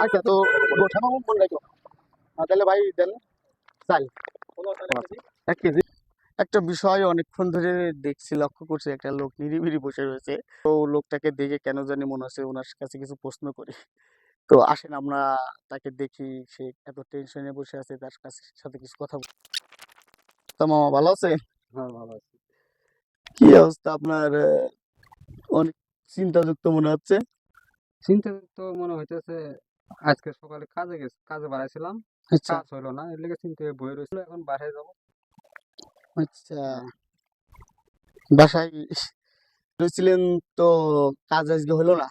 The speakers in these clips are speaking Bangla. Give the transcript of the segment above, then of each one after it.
আচ্ছা তো গোঠানো মনে রাখো। আহ, তাহলে ভাই দেন। চাল। এক কেজি। একটা বিষয় অনেকক্ষণ ধরে দেখছি লক্ষ্য করছি একটা লোক নিরিবিরি বসে রয়েছে। তো লোকটাকে দেখে কেন জানি মনে হচ্ছে ওনার কাছে কিছু প্রশ্ন করি। তো আসেন আমরা তাকে দেখি সে এত টেনশনে বসে আছে তার কাছে সাথে কিছু কথা বলি। তো মামা ভালো আছে হ্যাঁ ভালো আছি। কি অবস্থা আপনার? অনেক চিন্তাযুক্ত মনে হচ্ছে? চিন্তাযুক্ত মনে হইতেছে আজকে সকালে কাজে গেছি কাজে বাড়াইছিলাম। আচ্ছা। কাজ হলো না এর লেগে চিন্তা বয়ে রয়েছিল এখন বাসায় যাব। আচ্ছা। বাসায় রয়েছিলেন তো কাজ আজকে হলো না?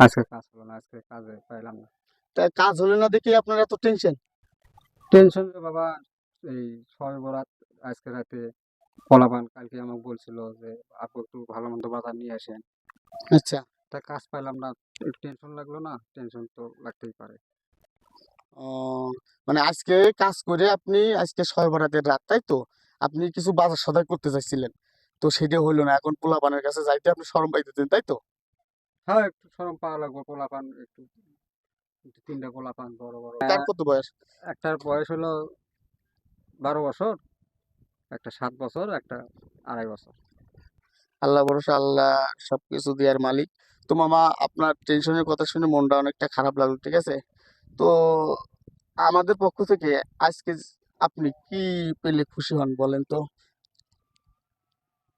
আজকে কাজ হলো না আজকে কাজে পাইলাম না। তা কাজ হলো না দেখে আপনার এত টেনশন টেনশন বাবা এই ছয় বরাত আজকে রাতে পোলাপান কালকে আমাকে বলছিল যে আপু একটু ভালো মন্দ বাজার নিয়ে আসেন। আচ্ছা। তা কাজ পাইলাম না একটু টেনশন লাগল না টেনশন তো লাগতেই পারে। মানে আজকে কাজ করে আপনি আজকে ছয় বরাতের রাত তাই তো? আপনি কিছু বাজার সদাই করতে চাইছিলেন তো সেটা হলো না এখন পোলাপানের কাছে যাইতে আপনি শরম পাইতেছেন তাই তো? হ্যাঁ একটু সরম পাওয়া লাগবে পোলাপান একটু একটু তিনটা পোলাপান বড় বড়। তার কত বয়স? একটার বয়স হলো বারো বছর একটা সাত বছর একটা আড়াই বছর। আল্লাহ ভরসা আল্লাহ সবকিছু দেওয়ার মালিক। তো মামা আপনার টেনশনের কথা শুনে মনটা অনেকটা খারাপ লাগল ঠিক আছে? তো আমাদের পক্ষ থেকে আজকে আপনি কি পেলে খুশি হন বলেন তো?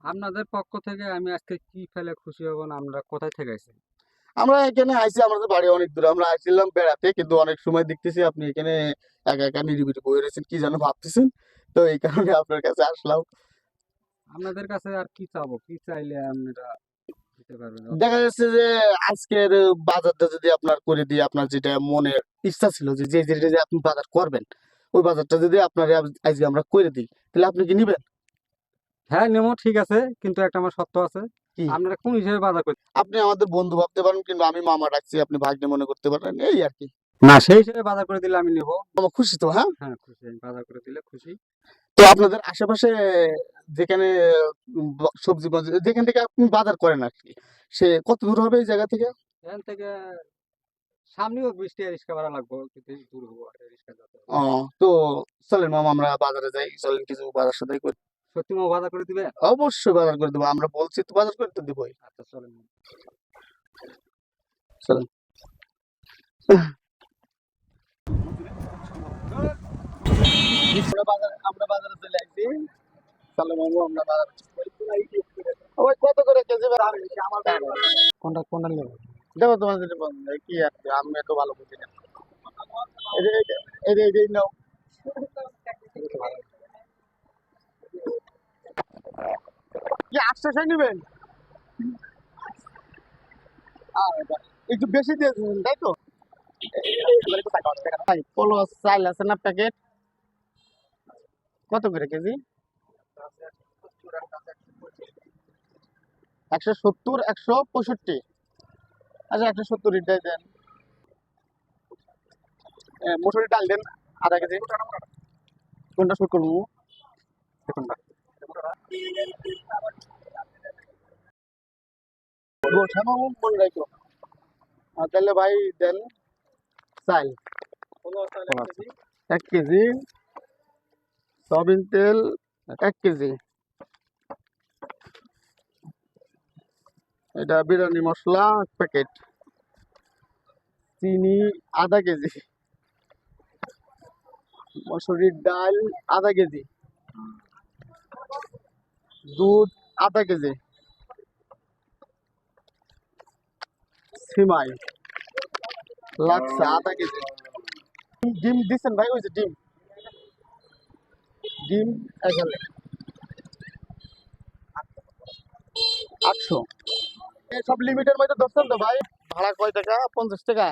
আপনাদের পক্ষ থেকে আমি আজকে কি ফেলে খুশি হব না আমরা কোথায় থেকে আইছি? আমরা এখানে আইছি আমাদের বাড়ি অনেক দূরে আমরা আইছিলাম বেড়াতে কিন্তু অনেক সময় দেখতেছি আপনি এখানে একা একা নিরিবিলি বয়ে রয়েছেন কি যেন ভাবতেছেন? তো এই কারণে আপনার কাছে আসলাম। আপনাদের কাছে আর কি চাবো? কি চাইলে আপনারা পারবেন দেখা যাচ্ছে যে আজকের বাজারটা যদি আপনার করে দিয়ে আপনার যেটা মনের ইচ্ছা ছিল যে যে যেটা আপনি বাজার করবেন ওই বাজারটা যদি আপনার আজকে আমরা করে দিই তাহলে আপনি কি নিবেন? হ্যাঁ নেমো ঠিক আছে কিন্তু একটা আমার সত্য আছে। আপনারা কোন হিসেবে বাজার করতে আপনি আমাদের বন্ধু ভাবতে পারেন কিন্তু আমি মামা ডাকছি আপনি ভাগ্নে মনে করতে পারেন এই আর কি। না সেই হিসেবে বাজার করে দিলে আমি নেব। খুশি তো হ্যাঁ? হ্যাঁ খুশি বাজার করে দিলে খুশি। তো আপনাদের আশেপাশে যেখানে সবজি যেখান থেকে আপনি বাজার করেন আর কি সে কত দূর হবে এই জায়গা থেকে? এখান থেকে সামনেও বৃষ্টি রিক্সা ভাড়া লাগবে দূর হব রিক্সা যেতে হবে। ও তো চলেন মামা আমরা বাজারে যাই চলেন কিছু বাজার সদাই করি। সত্যি মা বাজার করে দিবে অবশ্যই বাজার করে দেবো আমরা বলছি তো বাজার করে তো দিবই। আচ্ছা চলেন আমরা বাজারে আমরা বাজারে চলে আসছি চলো মামু আমরা বাজারে ওই কত করে কেজি আমার কোনটা কোনটা নেব দেখো তোমার কি আর আমি এত ভালো বুঝি না। এই এই নাও। কি নেবেন? একটু বেশি তাই তো? চাল আছে না প্যাকেট? কত করে কেজি? একশো সত্তর একশো পঁয়ষট্টি। আচ্ছা একশো সত্তর এটাই দেন। মুসুরি ডাল দেন আধা কেজি। কোনটা শুট করব? কোনটা? গোছানো রাখো। তাহলে ভাই দেন চাল। এক কেজি। সয়াবিন তেল এক কেজি। এটা বিরিয়ানি মশলা, এক প্যাকেট। চিনি, আধা কেজি। মসুরির ডাল, আধা কেজি। দুধ, আধা কেজি। সিমাই। লাচ্ছা, আধা কেজি। ডিম দিচ্ছেন ভাই, ওই যে ডিম। ডিম এখানে আটশো। সব লিমিটের মধ্যে ধরছেন তো ভাই? ভাড়া কয় টাকা? পঞ্চাশ টাকা।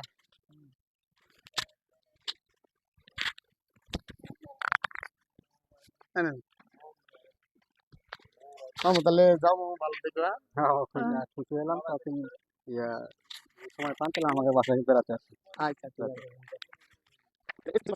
মামু তাহলে যাও মামু ভালো থেকে হ্যাঁ? হ্যাঁ খুশি হলাম তো আপনি ইয়া সময় পান তাহলে আমাকে বাসায় বেড়াতে আসুন আচ্ছা ঠিক আছে।